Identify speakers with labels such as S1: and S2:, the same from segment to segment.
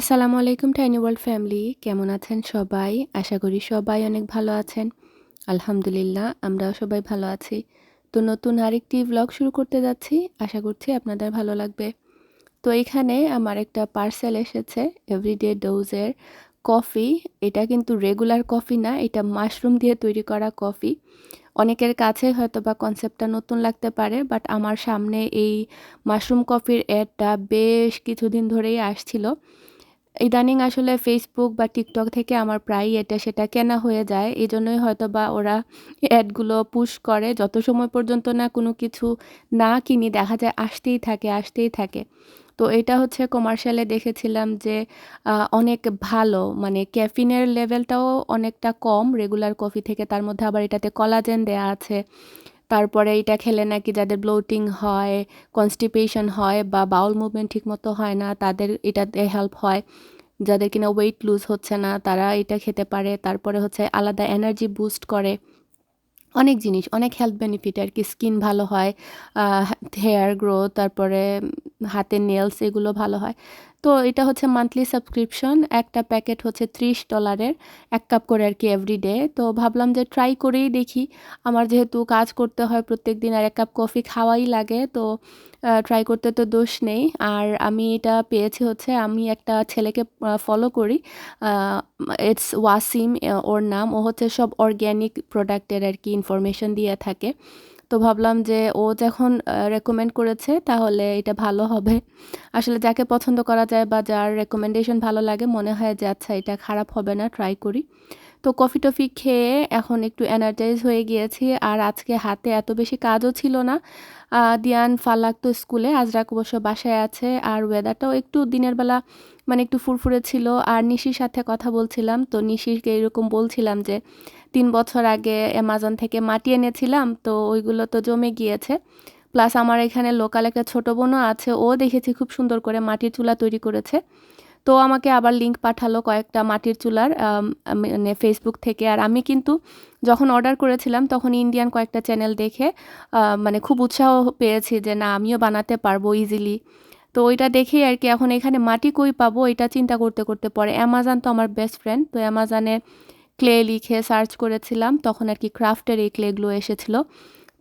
S1: আসসালামু আলাইকুম tiny world family কেমন আছেন সবাই? আশা করি সবাই অনেক ভালো আছেন। আলহামদুলিল্লাহ, আমরাও সবাই ভালো আছি। তো নতুন আরেকটি ব্লগ শুরু করতে যাচ্ছি। আশা করছি আপনাদের ভালো লাগবে। তো এখানে আমার একটা পার্সেল এসেছে এভরিডে ডোজের কফি এটা কিন্তু রেগুলার কফি না, এটা মাশরুম দিয়ে তৈরি করা কফি অনেকের কাছে হয়তো বা কনসেপ্টটা নতুন লাগতে পারে বাট আমার সামনে এই মাশরুম কফির অ্যাডটা বেশ কিছুদিন ধরেই আসছিল। ইদানিং আসলে ফেসবুক বা টিকটক থেকে আমার প্রায়ই এটা সেটা কেনা হয়ে যায়। এই জন্যই হয়তো বা ওরা অ্যাডগুলো পুশ করে। যত সময় পর্যন্ত না কোনো কিছু না কিনি, দেখা যায় আসতেই থাকে আসতেই থাকে। তো এটা হচ্ছে কমার্শিয়ালে দেখেছিলাম যে অনেক ভালো মানে ক্যাফিনের লেভেলটাও অনেকটা কম। রেগুলার কফি থেকে তার মধ্যে আবার এটাতে কলাজেন দেয়া আছে। তারপরে এটা খেলে নাকি যাদের ব্লোটিং হয় কনস্টিপেশন হয় বা বাউল মুভমেন্ট ঠিকমতো হয় না, তাদের এটাতে হেল্প হয়। যাদের কিনা ওয়েট লুজ হচ্ছে না, তারা এটা খেতে পারে। তারপরে হচ্ছে আলাদা এনার্জি বুস্ট করে। অনেক জিনিস, অনেক হেলথ বেনিফিট আর কি। স্কিন ভালো হয় হেয়ার গ্রোথ তারপরে হাতের নেলস এগুলো ভালো হয়। তো এটা হচ্ছে মান্থলি সাবস্ক্রিপশন একটা প্যাকেট হচ্ছে ত্রিশ ডলারের এক কাপ করে আর কি এভরিডে তো ভাবলাম যে ট্রাই করেই দেখি, আমার যেহেতু কাজ করতে হয় প্রত্যেক দিন আর এক কাপ কফি খাওয়াই লাগে, তো ট্রাই করতে তো দোষ নেই। আর আমি এটা পেয়েছি হচ্ছে, আমি একটা ছেলেকে ফলো করি ইটস ওয়াসিম ওর নাম। ও হচ্ছে সব অর্গ্যানিক প্রোডাক্টের আর কি ইনফরমেশন দিয়ে থাকে। তো ভাবলাম যে ও যখন রেকমেন্ড করেছে তাহলে এটা ভালো হবে। আসলে যাকে পছন্দ করা যায় বা যার রেকমেন্ডেশন ভালো লাগে, মনে হয় যে আচ্ছা এটা খারাপ হবে না ট্রাই করি। তো কফি টফি খেয়ে এখন একটু এনার্জাইজ হয়ে গিয়েছি আর আজকে হাতে এত বেশি কাজও ছিল না। দিয়ান ফালাক তো স্কুলে, আজরাক অবশ্য বাসায় আছে আর ওয়েদারটাও একটু দিনের বেলা মানে একটু ফুরফুরে ছিল। আর নিশির সাথে কথা বলছিলাম। তো নিশিরকে এরকম বলছিলাম যে, তিন বছর আগে অ্যামাজন থেকে মাটি এনেছিলাম, তো ওইগুলো তো জমে গিয়েছে। প্লাস আমার এখানে লোকাল একটা ছোটো বোনও আছে, ও দেখেছি খুব সুন্দর করে মাটির চুলা তৈরি করেছে। তো আমাকে আবার লিঙ্ক পাঠালো কয়েকটা মাটির চুলার মানে ফেসবুক থেকে। আর আমি কিন্তু যখন অর্ডার করেছিলাম, তখন ইন্ডিয়ান কয়েকটা চ্যানেল দেখে মানে খুব উৎসাহ পেয়েছি যে, না, আমিও বানাতে পারব ইজিলি তো ওইটা দেখেই আর কি এখন এখানে মাটি কই পাবো এটা চিন্তা করতে করতে পরে। অ্যামাজন তো আমার বেস্ট ফ্রেন্ড তো অ্যামাজনে ক্লে লিখে সার্চ করেছিলাম, তখন আর কি ক্রাফটের এই ক্লেগুলো এসেছিল।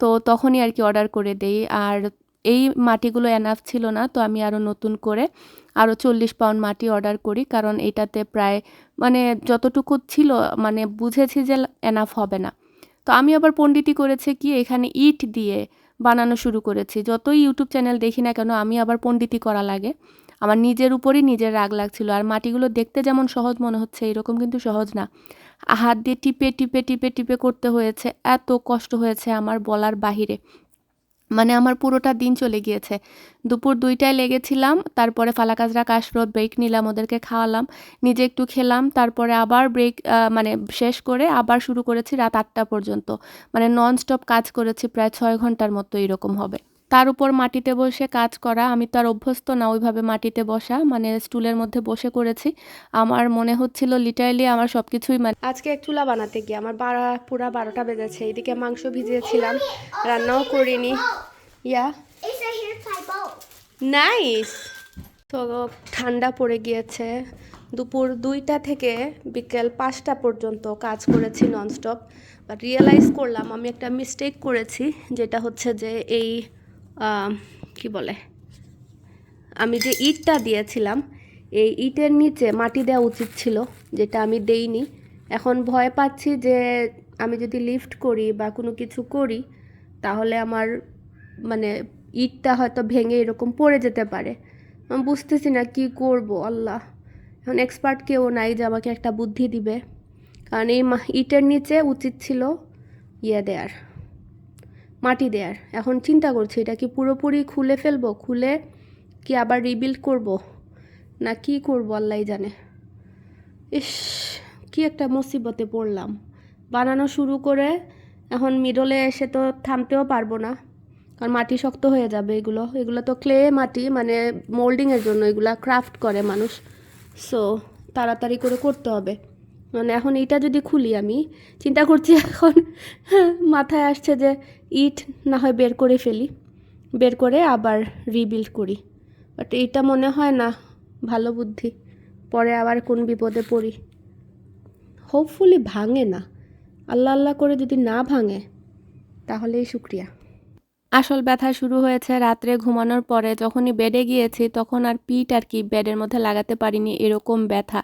S1: তো তখনই আর কি অর্ডার করে দেই। আর এই মাটিগুলো এনাফ ছিল না, তো আমি আরও নতুন করে আরও চল্লিশ পাউন্ড মাটি অর্ডার করি, কারণ এটাতে প্রায় মানে যতটুকু ছিল মানে বুঝেছি যে এনাফ হবে না। তো আমি আবার পণ্ডিতি করেছে কি, এখানে ইট দিয়ে বানানো শুরু করেছি। যতই ইউটিউব চ্যানেল দেখি না কেন, আমি আবার পণ্ডিতি করা লাগে। আমার নিজের উপরই নিজের রাগ লাগছিল। আর মাটিগুলো দেখতে যেমন সহজ মনে হচ্ছে, এরকম কিন্তু সহজ না। হাত দিয়ে টিপে টিপে টিপে টিপে করতে হয়েছে। এত কষ্ট হয়েছে আমার বলার বাহিরে। মানে আমার পুরোটা দিন চলে গিয়েছে। দুপুর দুইটায় লেগেছিলাম, তারপরে ফালাকাজরা কাশরোধ ব্রেক নিলাম, ওদেরকে খাওয়ালাম, নিজে একটু খেলাম, তারপরে আবার ব্রেক মানে শেষ করে আবার শুরু করেছি রাত আটটা পর্যন্ত। মানে নন স্টপ কাজ করেছি, প্রায় ছয় ঘণ্টার মতো এরকম হবে। তার উপর মাটিতে বসে কাজ করা, আমি তো আর অভ্যস্ত না ওইভাবে মাটিতে বসা মানে স্টুলের মধ্যে বসে করেছি। আমার মনে হচ্ছিল লিটারালি আমার সব কিছুই মানে
S2: আজকে এক চুলা বানাতে গিয়ে আমার বারা, পুরা বারোটা বেজেছে, এদিকে মাংস ভিজিয়েছিলাম, রান্নাও করিনি। ইয়া। নাইস তো ঠান্ডা পড়ে গিয়েছে। দুপুর দুইটা থেকে বিকেল পাঁচটা পর্যন্ত কাজ করেছি ননস্টপ বাট রিয়েলাইজ করলাম, আমি একটা মিস্টেক করেছি, যেটা হচ্ছে যে এই কি বলে? আমি যে ইটটা দিয়েছিলাম, এই ইটের নিচে মাটি দেওয়া উচিত ছিল, যেটা আমি দেইনি। এখন ভয় পাচ্ছি যে আমি যদি লিফট করি বা কোনো কিছু করি, তাহলে আমার মানে ইটটা হয়তো ভেঙে এরকম পড়ে যেতে পারে। আমি বুঝতেছি না কি করব, আল্লাহ। এখন এক্সপার্ট কেউ নাই যে আমাকে একটা বুদ্ধি দিবে। কারণ এই ইটের নিচে উচিত ছিল ইয়ে দেয়ার। মাটি দেয়ার। এখন চিন্তা করছি, এটা কি পুরোপুরি খুলে ফেলব? খুলে কি আবার রিবিল্ড করব? না কি করব আল্লাহ জানে। ইস, কি একটা মুসিবতে পড়লাম। বানানো শুরু করে এখন মিডলে এসে তো থামতেও পারব না। কারণ মাটি শক্ত হয়ে যাবে এগুলো। এগুলো তো ক্লে মাটি মানে মোল্ডিংয়ের জন্য এগুলো ক্রাফট করে মানুষ। সো তাড়াতাড়ি করে করতে হবে। মানে এখন এইটা যদি খুলি আমি, চিন্তা করছি এখন মাথায় আসছে যে ইট না হয় বের করে ফেলি। বের করে আবার রিবিল্ড করি। বাট এইটা মনে হয় না, ভালো বুদ্ধি। পরে আবার কোন বিপদে পড়ি। হোপফুলি ভাঙে না। আল্লাহ আল্লাহ করে যদি না ভাঙে, তাহলেই শুক্রিয়া।
S1: আসল ব্যথা শুরু হয়েছে রাত্রে ঘুমানোর পরে। যখনই বেডে গিয়েছি, তখন আর পিঠ আর কি বেডের মধ্যে লাগাতে পারিনি এরকম ব্যথা।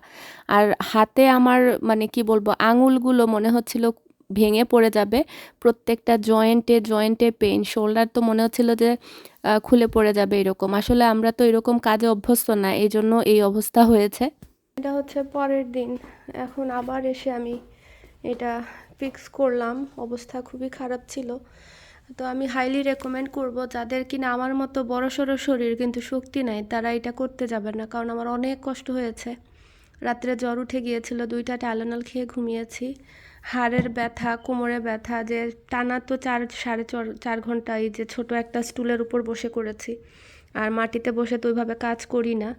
S1: আর হাতে আমার মানে কি বলব, আঙুলগুলো মনে হচ্ছিল ভেঙে পড়ে যাবে। প্রত্যেকটা জয়েন্টে জয়েন্টে পেন শোল্ডার তো মনে হচ্ছিল যে খুলে পড়ে যাবে এরকম। আসলে আমরা তো এরকম কাজে অভ্যস্ত না এই জন্য এই অবস্থা হয়েছে।
S2: এটা হচ্ছে পরের দিন। এখন আবার এসে আমি এটা ফিক্স করলাম। অবস্থা খুবই খারাপ ছিল। তো আমি হাইলি রেকমেন্ড করব যাদের কিনা আমার মতো বড় সড়ো শরীর কিন্তু শক্তি নাই, তারা এটা করতে যাবে না। কারণ আমার অনেক কষ্ট হয়েছে। রাত্রে জ্বর উঠে গিয়েছিল, দুইটা ট্যালোনাল খেয়ে ঘুমিয়েছি। হাড়ের ব্যথা, কোমরে ব্যথা, যে টানা তো চার, সাড়ে চার ঘণ্টা এই যে ছোট একটা স্টুলের উপর বসে করেছি। আর মাটিতে বসে তো ওইভাবে কাজ করি না।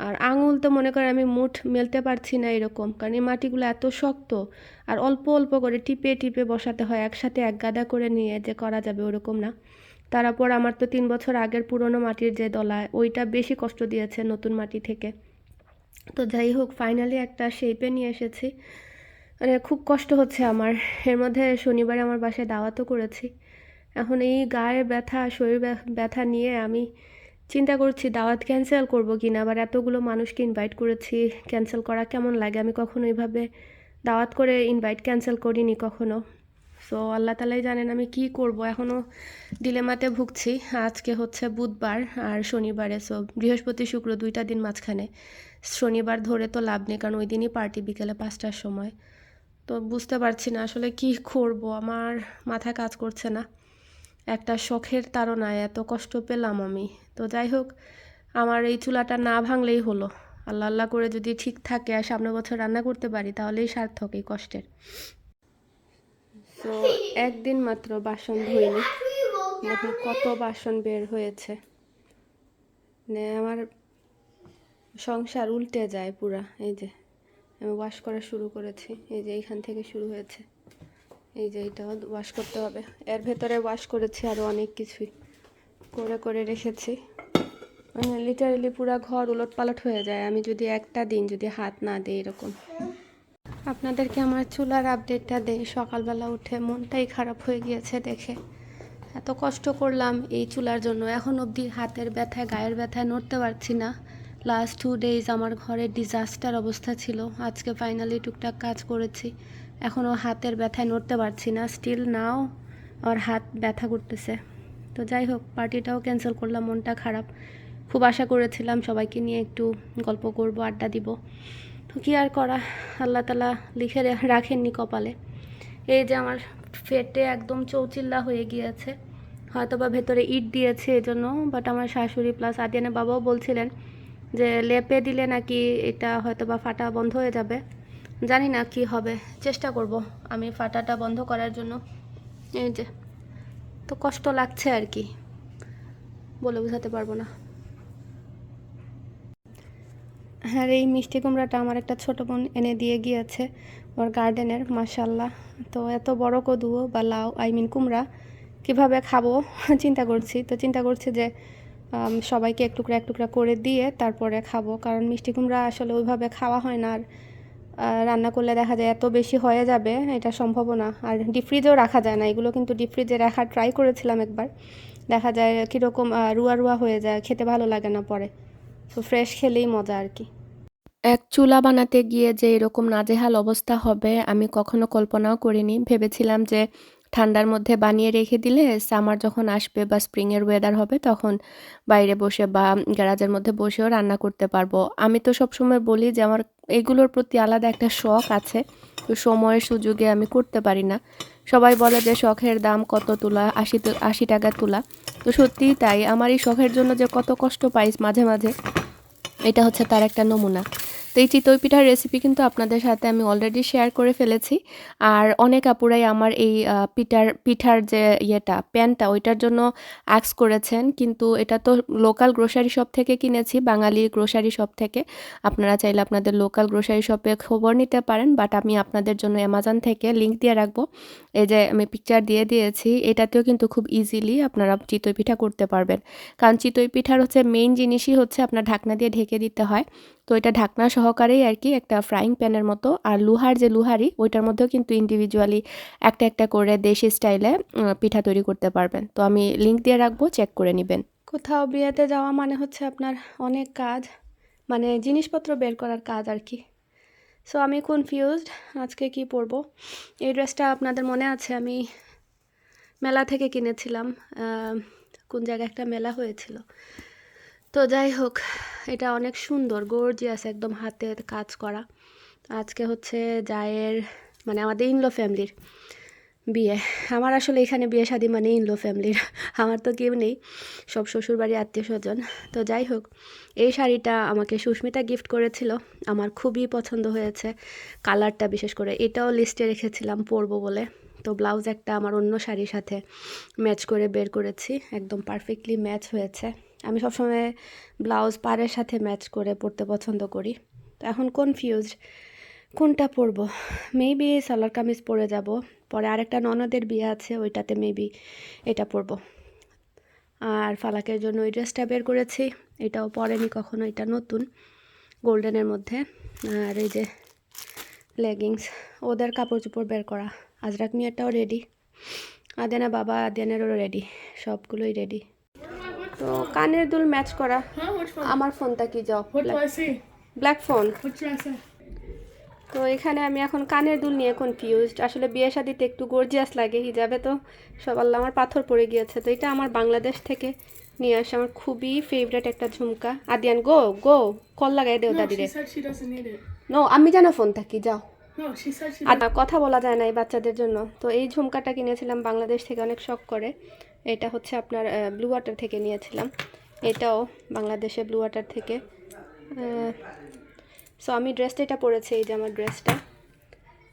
S2: আর আঙুল তো মনে করে আমি মুঠ মেলতে পারছি না এরকম, কারণ এই মাটিগুলো এত শক্ত, আর অল্প অল্প করে টিপে টিপে বসাতে হয়, একসাথে এক গাদা করে নিয়ে যে করা যাবে ওরকম না। তারপর আমার তো তিন বছর আগের পুরনো মাটির যে দলা, ওইটা বেশি কষ্ট দিয়েছে নতুন মাটি থেকে। তো যাই হোক ফাইনালি একটা শেপে নিয়ে এসেছি। মানে খুব কষ্ট হচ্ছে আমার। এর মধ্যে শনিবারে আমার বাসায় দাওয়াতও করেছি। এখন এই গায়ে ব্যথা, শরীর ব্যা- ব্যথা নিয়ে আমি চিন্তা করছি, দাওয়াত ক্যান্সেল করব কি না আবার এতগুলো মানুষকে ইনভাইট করেছি ক্যান্সেল করা কেমন লাগে? আমি কখনো এইভাবে দাওয়াত করে ইনভাইট ক্যান্সেল করিনি কখনো। সো আল্লাহ তালাই জানেন আমি কি করব? এখনও ডিলেমাতে ভুগছি। আজকে হচ্ছে বুধবার আর শনিবারে সো বৃহস্পতি, শুক্র দুইটা দিন মাঝখানে। শনিবার ধরে তো লাভ নেই, কারণ ওই দিনই পার্টি বিকেলে পাঁচটার সময়। তো বুঝতে পারছি না আসলে কি করব? আমার মাথায় কাজ করছে না। একটা শখের তাড়নায় এত কষ্ট পেলাম আমি। তো যাই হোক, আমার এই চুলাটা না ভাঙলেই হলো। আল্লাহ আল্লাহ করে যদি ঠিক থাকে আর সামনের বছর রান্না করতে পারি, তাহলেই সার্থক এই কষ্টের। তো একদিন মাত্র বাসন ধুইনি। দেখুন কত বাসন বের হয়েছে। মানে আমার সংসার উল্টে যায় পুরা। এই যে, আমি ওয়াশ করা শুরু করেছি। এই যে, এইখান থেকে শুরু হয়েছে। এই যে এইটাও ওয়াশ করতে হবে। এর ভেতরে ওয়াশ করেছি আরও অনেক কিছুই। করে করে রেখেছি। মানে লিটারেলি পুরো ঘর উলট পালট হয়ে যায়। আমি যদি একটা দিন যদি হাত না দিই এরকম। আপনাদেরকে আমার চুলার আপডেটটা দেই। সকালবেলা উঠে মনটাই খারাপ হয়ে গিয়েছে দেখে। এত কষ্ট করলাম এই চুলার জন্য। এখন অবধি হাতের ব্যথায়, গায়ের ব্যথায় নড়তে পারছি না। লাস্ট টু ডেজ আমার ঘরে ডিজাস্টার অবস্থা ছিল। আজকে ফাইনালি টুকটাক কাজ করেছি। এখনও হাতের ব্যথায় নড়তে পারছি না স্টিল নাও আমার হাত ব্যথা করতেছে। তো যাই হোক, পার্টিটাও ক্যান্সেল করলাম, মনটা খারাপ। খুব আশা করেছিলাম সবাইকে নিয়ে একটু গল্প করব, আড্ডা দিব। তো কী আর করা, আল্লাহ তালা লিখে রাখেননি কপালে। এই যে আমার ফেটে একদম চৌচিল্লা হয়ে গিয়েছে। হয়তো বা ভেতরে ইট দিয়েছে এজন্য বাট আমার শাশুড়ি প্লাস আদিয়ানের বাবাও বলছিলেন যে, লেপে দিলে নাকি এটা হয়তো বা ফাটা বন্ধ হয়ে যাবে। জানি না কি হবে, চেষ্টা করব আমি ফাটাটা বন্ধ করার জন্য। এই যে, তো কষ্ট লাগছে আর কি, বলে বোঝাতে পারব না। হ্যাঁ এই মিষ্টি কুমড়াটা আমার একটা ছোট বোন এনে দিয়ে গিয়েছে, ওর গার্ডেনের মাসাল্লাহ তো এত বড় কদুও বা লাউ আই মিন কুমড়া, কীভাবে খাব? চিন্তা করছি। তো চিন্তা করছি যে সবাইকে এক টুকরা এক টুকরা করে দিয়ে তারপরে খাব। কারণ মিষ্টি কুমড়া আসলে ওইভাবে খাওয়া হয় না আর রান্না করলে দেখা যায় এত বেশি হয়ে যাবে, এটা সম্ভব না। আর ডিপ ফ্রিজেও রাখা যায় না, এগুলো কিন্তু ডিপ ফ্রিজে রাখার ট্রাই করেছিলাম একবার। দেখা যায় কীরকম রুয়া রুয়া হয়ে যায়, খেতে ভালো লাগে না পরে। তো ফ্রেশ খেলেই মজা আর কি।
S1: এক চুলা বানাতে গিয়ে যে এরকম নাজেহাল অবস্থা হবে, আমি কখনো কল্পনাও করিনি। ভেবেছিলাম যে ঠান্ডার মধ্যে বানিয়ে রেখে দিলে সামার যখন আসবে বা স্প্রিংয়ের ওয়েদার হবে, তখন বাইরে বসে বা গ্যারাজের মধ্যে বসেও রান্না করতে পারব। আমি তো সবসময় বলি যে আমার এগুলোর প্রতি আলাদা একটা শখ আছে। তো সময়ের সুযোগে আমি করতে পারি না। সবাই বলে যে শখের দাম কত তোলা? আশি আশি টাকা তোলা। তো সত্যিই তাই। আমার এই শখের জন্য যে কত কষ্ট পাই মাঝে মাঝে, এটা হচ্ছে তার একটা নমুনা। তো এই চিতই পিঠার রেসিপি কিন্তু আপনাদের সাথে আমি অলরেডি শেয়ার করে ফেলেছি। আর অনেক আপুরাই আমার এই পিঠার পিঠার যে ইয়েটা প্যানটা ওইটার জন্য অ্যাক্স করেছেন। কিন্তু এটা তো লোকাল গ্রোসারি শপ থেকে কিনেছি বাঙালি গ্রোসারি শপ থেকে। আপনারা চাইলে আপনাদের লোকাল গ্রোসারি শপে খবর নিতে পারেন বাট আমি আপনাদের জন্য অ্যামাজন থেকে লিঙ্ক দিয়ে রাখব। এই যে আমি পিকচার দিয়ে দিয়েছি, এটাতেও কিন্তু খুব ইজিলি আপনারা চিতই পিঠা করতে পারবেন। কারণ চিতই পিঠার হচ্ছে মেইন জিনিসই হচ্ছে আপনার ঢাকনা দিয়ে ঢেকে দিতে হয়। তো এটা ঢাকনা সহকারেই আর কি একটা ফ্রাইং প্যানের মতো। আর লুহার যে লুহারি, ওইটার মধ্যেও কিন্তু ইন্ডিভিজুয়ালি একটা একটা করে দেশি স্টাইলে পিঠা তৈরি করতে পারবেন। তো আমি লিঙ্ক দিয়ে রাখব চেক করে নেবেন।
S2: কোথাও বিয়েতে যাওয়া মানে হচ্ছে আপনার অনেক কাজ মানে জিনিসপত্র বের করার কাজ আর কি। সো আমি কনফিউজড আজকে কি পরবো? এই ড্রেসটা আপনাদের মনে আছে? আমি মেলা থেকে কিনেছিলাম কোন জায়গায় একটা মেলা হয়েছিল। তো যাই হোক, এটা অনেক সুন্দর গর্জিয়াস একদম হাতে কাজ করা। আজকে হচ্ছে জায়ের মানে আমাদের ইনলো ফ্যামিলির বিয়ে। আমার আসলে এখানে বিয়ে শাদি মানে ইনলো ফ্যামিলির আমার তো কেউ নেই, সব শ্বশুরবাড়ি আত্মীয় স্বজন তো যাই হোক, এই শাড়িটা আমাকে সুস্মিতা গিফট করেছিল, আমার খুবই পছন্দ হয়েছে। কালারটা বিশেষ করে এটাও লিস্টে রেখেছিলাম পরবো বলে। তো ব্লাউজ একটা আমার অন্য শাড়ির সাথে ম্যাচ করে বের করেছি, একদম পারফেক্টলি ম্যাচ হয়েছে। আমি সবসময় ব্লাউজ পাড়ের সাথে ম্যাচ করে পরতে পছন্দ করি। তো এখন কনফিউজড কোনটা পরবো? মেবি সালোয়ার কামিজ পরে যাব। পরে আরেকটা ননদের বিয়ে আছে, ওইটাতে মেবি এটা পরব। আর ফালাকের জন্য ওই ড্রেসটা বের করেছি। এটাও পরেনি কখনো, এটা নতুন, গোল্ডেনের মধ্যে। আর এই যে লেগিংস ওদের কাপড় চোপড় বের করা। আজরাক মিয়াটাও রেডি আদেনা বাবা আদেনেরও রেডি সবগুলোই রেডি তো কানের দুল ম্যাচ করা।
S3: one?
S2: আমার ফোনটা কি
S3: see?
S2: Black phone? তো এখানে আমি এখন কানের দুল নিয়ে কনফিউজড আসলে বিয়ে শাদিতে একটু গর্জিয়াস লাগে হিজাবে তো। সব আল্লাহ আমার পাথর পড়ে গিয়েছে। তো এটা আমার বাংলাদেশ থেকে নিয়ে আসে। আমার খুবই ফেভারেট একটা ঝুমকা। আদিয়ান গো গো কল লাগাই দেও দাদিরে. নো আমি জানো ফোন থাকি যাও। আর কথা বলা যায় না এই বাচ্চাদের জন্য। তো এই ঝুমকাটা কিনেছিলাম বাংলাদেশ থেকে অনেক শখ করে। এটা হচ্ছে আপনার ব্লু ওয়াটার থেকে নিয়েছিলাম। এটাও বাংলাদেশে ব্লু ওয়াটার থেকে। সো আমি ড্রেসটা এটা পরেছি, এই যে আমার ড্রেসটা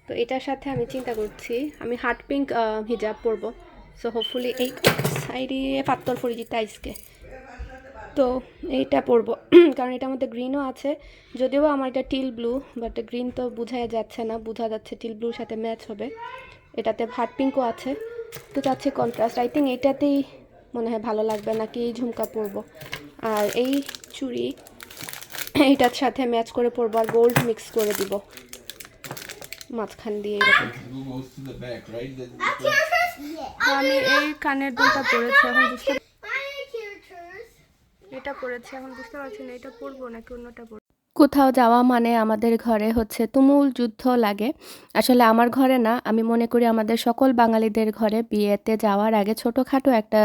S2: তো এটার সাথে আমি চিন্তা করছি, আমি হার্ট পিঙ্ক হিজাব পরবো। সো হোপফুলি এই সাইডে পাত্তর পরিচিত আইসকে তো এইটা পরবো। কারণ এটার মধ্যে গ্রিনও আছে। যদিও আমার এটা টিল ব্লু বাট গ্রিন তো বোঝা যাচ্ছে না। বোঝা যাচ্ছে টিল ব্লুর সাথে ম্যাচ হবে। এটাতে হার্ট পিঙ্কও আছে। তো চাচ্ছি কন্ট্রাস্ট আই থিঙ্ক এইটাতেই মনে হয় ভালো লাগবে নাকি এই ঝুমকা পরবো। আর এই চুড়ি এইটার সাথে ম্যাচ করে পরবো আর গোল্ড মিক্স করে দিব। মাঝখান দিয়ে এরকম। তো আমি এই কানের দুলটা পরেছি এখন বুঝতে এটা পরেছি এখন বুঝতে পারছি না এটা পরবো নাকি অন্যটা পরবো?
S1: কোথাও যাওয়া মানে আমাদের ঘরে হচ্ছে তুমুল যুদ্ধ লাগে। আসলে আমার ঘরে না, আমি মনে করি আমাদের সকল বাঙালিদের ঘরে বিয়েতে যাওয়ার আগে ছোটোখাটো একটা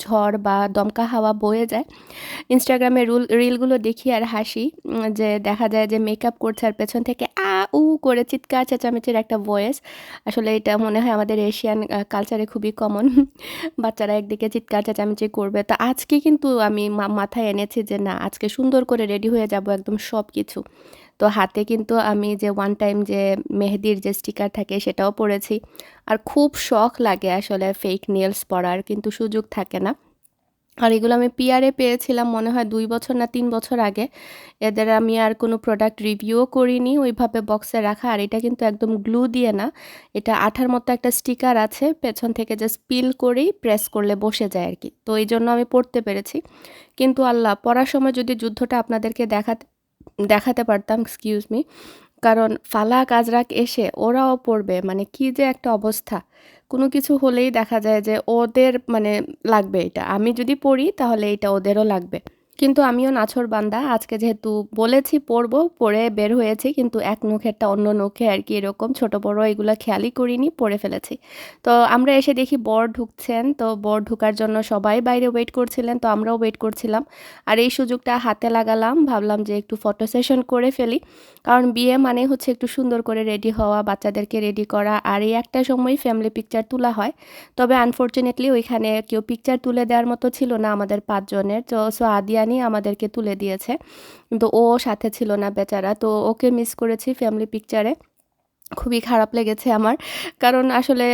S1: ঝড় বা দমকা হাওয়া বয়ে যায়। ইনস্টাগ্রামে রুল, রিলগুলো দেখি আর হাসি যে দেখা যায় যে মেকআপ করছে আর পেছন থেকে আ, উ করে চিৎকার চেঁচামেচির একটা ভয়েস আসলে এটা মনে হয় আমাদের এশিয়ান কালচারে খুবই কমন বাচ্চারা একদিকে চিৎকার চেঁচামেচি করবে। তো আজকে কিন্তু আমি মাথায় এনেছি যে না, আজকে সুন্দর করে রেডি হয়ে যাব একদম সব কিছু তো হাতে কিন্তু আমি যে ওয়ান টাইম যে মেহেদির যে স্টিকার থাকে সেটাও পরেছি। আর খুব শখ লাগে আসলে ফেক নেলস পরার, কিন্তু সুযোগ থাকে না। আর এগুলো আমি পিয়ারে পেয়েছিলাম মনে হয় দুই বছর না তিন বছর আগে। এদের আমি আর কোনো প্রোডাক্ট রিভিউও করিনি, ওইভাবে বক্সে রাখা। আর এটা কিন্তু একদম গ্লু দিয়ে না, এটা আঠার মতো একটা স্টিকার আছে। পেছন থেকে জাস্ট পিল করেই প্রেস করলে বসে যায় আর কি। তো এই জন্য আমি পড়তে পেরেছি। কিন্তু আল্লাহ, পড়ার সময় যদি যুদ্ধটা আপনাদেরকে দেখাতে দেখাতে পারতাম এক্সকিউজ মি কারণ ফালাক, আজরাক এসে ওরাও পড়বে মানে কি যে একটা অবস্থা। কোনো কিছু হলেই দেখা যায় যে ওদের মানে লাগবে এটা। আমি যদি পড়ি তাহলে এটা ওদেরও লাগবে। কিন্তু আমিও নাছর বান্দা। আজকে যেহেতু বলেছি পড়ব, পড়ে বের হয়েছি, কিন্তু এক নখেরটা অন্য নখে আর কি এরকম ছোট বড় এগুলো খেয়ালই করিনি, পড়ে ফেলেছি। তো আমরা এসে দেখি বর ঢুকছেন, তো বর ঢুকার জন্য সবাই বাইরে ওয়েট করছিলেন, তো আমরাও ওয়েট করছিলাম। আর এই সুযোগটা হাতে লাগালাম, ভাবলাম যে একটু ফটো সেশন করে ফেলি। কারণ বিয়ে মানে হচ্ছে একটু সুন্দর করে রেডি হওয়া, বাচ্চাদেরকে রেডি করা, আর এই একটা সময় ফ্যামিলি পিকচার তোলা হয়। তবে আনফর্চুনেটলি ওইখানে কেউ পিকচার তুলে দেওয়ার মতো ছিল না আমাদের পাঁচজনের। তো সো আদিয়ানি আমাদেরকে তুলে দিয়েছে। কিন্তু ও সাথে ছিল না বেচারা। তো ওকে মিস করেছি ফ্যামিলি পিকচারে খুবই খারাপ লেগেছে আমার। কারণ আসলে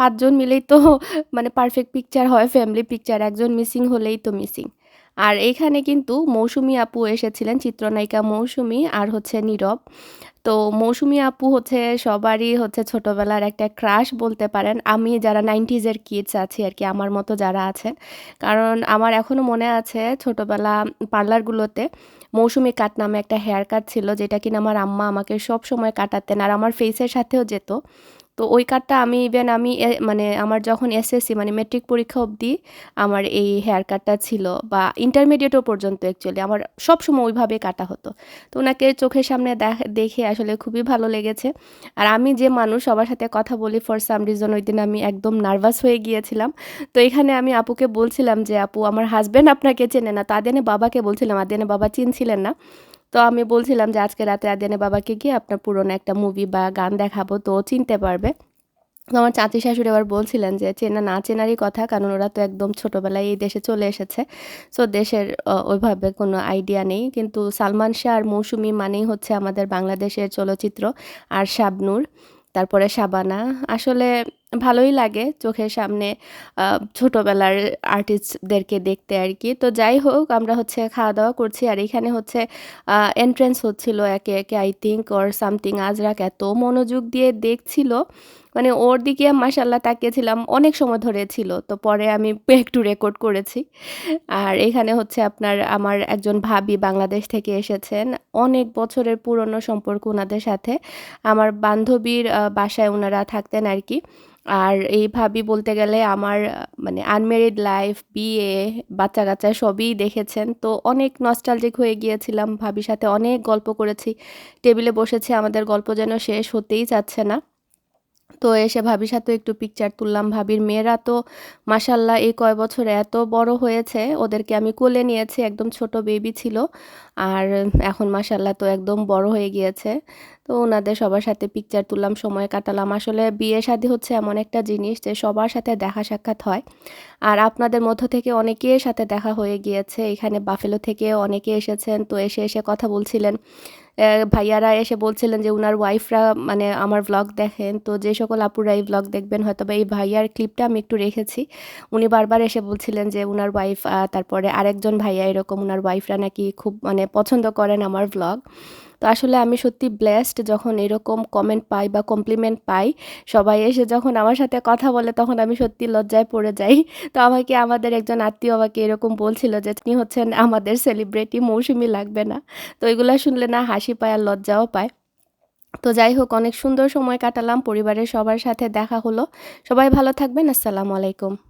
S1: পাঁচজন মিলেই তো মানে পারফেক্ট পিকচার হয় ফ্যামিলি পিকচার একজন মিসিং হলেই তো মিসিং আর এখানে কিন্তু মৌসুমি আপু এসেছিলেন, চিত্রনায়িকা মৌসুমি আর হচ্ছে নীরব। তো মৌসুমি আপু হচ্ছে সবারই হচ্ছে ছোটবেলার একটা ক্রাশ বলতে পারেন। আমি যারা নাইনটিজের কিডস আছি আর কি, আমার মতো যারা আছেন। কারণ আমার এখনও মনে আছে ছোটবেলা পার্লারগুলোতে মৌসুমি কাট নামে একটা হেয়ার কাট ছিল, যেটা কিনা আমার আম্মা আমাকে সব সময় কাটাতেন আর আমার ফেসের সাথেও যেত। তো ওই কাটটা আমি ইভেন আমি মানে আমার যখন এসএসসি মানে মেট্রিক পরীক্ষা অবধি আমার এই হেয়ার কাটটা ছিল বা ইন্টারমিডিয়েটও পর্যন্ত অ্যাকচুয়ালি আমার সব সময় ওইভাবে কাটা হতো। তো ওনাকে চোখের সামনে দেখ- আসলে খুবই ভালো লেগেছে। আর আমি যে মানুষ, সবার সাথে কথা বলি ফর সাম রিজন ওই দিন আমি একদম নার্ভাস হয়ে গিয়েছিলাম। তো এখানে আমি আপুকে বলছিলাম যে, আপু, আমার হাজব্যান্ড আপনাকে চেনে না। তো আদেনে বাবাকে বলছিলাম আদেনে বাবা চিনছিলেন না। তো আমি বলছিলাম যে আজকে রাতে আদেনে বাবাকে গিয়ে আপনার পুরনো একটা মুভি বা গান দেখাবো, তো চিনতে পারবে। তো আমার চাচি শাশুড়ি আবার বলছিলেন যে চেনা, না চেনারই কথা, কারণ ওরা তো একদম ছোটোবেলায় এই দেশে চলে এসেছে। সো দেশের ওইভাবে কোনো আইডিয়া নেই। কিন্তু সালমান শাহ আর মৌসুমি মানেই হচ্ছে আমাদের বাংলাদেশের চলচ্চিত্র। আর শাবনূর, তারপরে শাবানা। আসলে ভালোই লাগে চোখের সামনে ছোটোবেলার আর্টিস্টদেরকে দেখতে আর কি। তো যাই হোক, আমরা হচ্ছে খাওয়া দাওয়া করছি আর এখানে হচ্ছে এন্ট্রেন্স হচ্ছিল একে একে আই থিঙ্ক ওর সামথিং আজরাক এত মনোযোগ দিয়ে দেখছিল। মানে ওর দিকে মাসাল্লাহ তাকিয়েছিলাম অনেক সময় ধরে ছিল, তো পরে আমি একটু রেকর্ড করেছি। আর এখানে হচ্ছে আপনার আমার একজন ভাবি বাংলাদেশ থেকে এসেছেন, অনেক বছরের পুরনো সম্পর্ক ওনাদের সাথে। আমার বান্ধবীর বাসায় ওনারা থাকতেন আর কি। আর এই ভাবি বলতে গেলে আমার মানে আনমেরিড লাইফ বিয়ে বাচ্চা কাচ্চা সবই দেখেছেন। তো অনেক নস্টালজিক হয়ে গিয়েছিলাম, ভাবির সাথে অনেক গল্প করেছি। টেবিলে বসেছি, আমাদের গল্প যেন শেষ হতেই চাচ্ছে না। তো এসে ভাবির সাথেও একটু পিকচার তুললাম। ভাবির মেয়েরা তো মাসাল্লাহ এই কয় বছরে এত বড় হয়েছে, ওদেরকে আমি কোলে নিয়েছি, একদম ছোট বেবি ছিল। আর এখন মাসাল্লাহ তো একদম বড় হয়ে গিয়েছে। তো ওনাদের সবার সাথে পিকচার তুললাম, সময় কাটালাম। আসলে বিয়ে শাদী হচ্ছে এমন একটা জিনিস যে সবার সাথে দেখা সাক্ষাৎ হয়। আর আপনাদের মধ্য থেকে অনেকের সাথে দেখা হয়ে গিয়েছে। এখানে বাফেলো থেকে অনেকে এসেছেন, তো এসে এসে কথা বলছিলেন। ভাইয়ারা এসে বলছিলেন যে ওনার ওয়াইফরা মানে আমার ব্লগ দেখেন। তো যে সকল আপুরা এই ব্লগ দেখবেন হয়তো বা এই ভাইয়ার ক্লিপটা আমি একটু রেখেছি। উনি বারবার এসে বলছিলেন যে ওনার ওয়াইফ তারপরে আরেকজন ভাইয়া এরকম ওনার ওয়াইফরা নাকি খুব মানে পছন্দ করেন আমার ব্লগ তো আসলে আমি সত্যি ব্লেসড যখন এরকম কমেন্ট পাই বা কমপ্লিমেন্ট পাই, সবাই এসে যখন আমার সাথে কথা বলে তখন আমি সত্যি লজ্জায় পড়ে যাই। তো আমাকে, আমাদের একজন আত্মীয় আমাকে এরকম বলছিল যে তিনি হচ্ছেন আমাদের সেলিব্রিটি মৌসুমি লাগবে না। তো এগুলো শুনলে না হাসি পায় আর লজ্জাও পায়। তো যাই হোক, অনেক সুন্দর সময় কাটালাম, পরিবারের সবার সাথে দেখা হলো। সবাই ভালো থাকবেন, আসসালামু আলাইকুম।